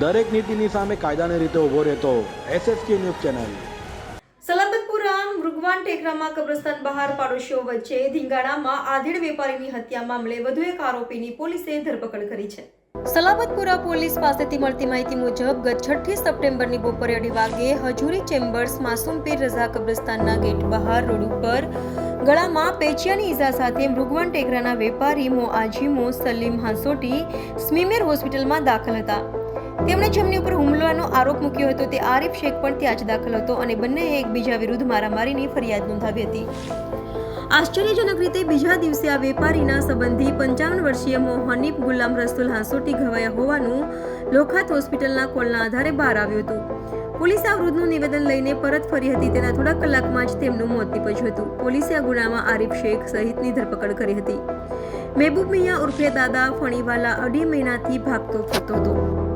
દરેક નીતિની સામે કાયદાની રીતે ઊભો રહેતો એસએસકે ન્યૂઝ ચેનલ. સલાબતપુરા મૃગવાન ટેકરામાં કબ્રસ્તાન બહાર પાડોશીઓ વચ્ચે ધીંગાણામાં આધેડ વેપારીની હત્યા મામલે વધુ એક આરોપીની પોલીસે ધરપકડ કરી છે. સલાબતપુરા પોલીસ પાસેથી મળતી માહિતી મુજબ ગત છઠ્ઠી સપ્ટેમ્બરની બપોરે અઢી વાગે હજુરી ચેમ્બર્સ માસુમપીર રઝા કબ્રસ્તાનના ગેટ બહાર રોડ ઉપર ગળામાં પેચિયાની ઈજા સાથે મૃગવાન ટેકરાના વેપારી મો આજીમો સલીમ હાંસોટી સ્મીમેર હોસ્પિટલમાં દાખલ હતા. તેમણે જેમની ઉપર હુમલાનો આરોપ મૂક્યો હતો તે આરિફ શેખ પણ ત્યાં જ દાખલ હતો અને બંનેએ એકબીજા વિરુદ્ધ મારામારીની ફરિયાદ નોંધાવી હતી. આશ્ચર્યજનક રીતે બીજા દિવસે આ વેપારીના સંબંધી પંચાવન વર્ષીય મોહનીફ ગુલામ રસુલ હાંસોટી ઘવાયા હોવાનું લોખાત હોસ્પિટલના કોલના આધારે બહાર આવ્યું હતું. પોલીસે આ વૃદ્ધનું નિવેદન લઈને પરત ફરી હતી તેના થોડા કલાકમાં જ તેમનું મોત નીપજ્યું હતું. પોલીસે આ ગુનામાં આરિફ શેખ સહિતની ધરપકડ કરી હતી. મહેબૂબ મિયા ઉર્ફે દાદા ફણીવાલા અઢી મહિનાથી ભાગતો ફરતો હતો.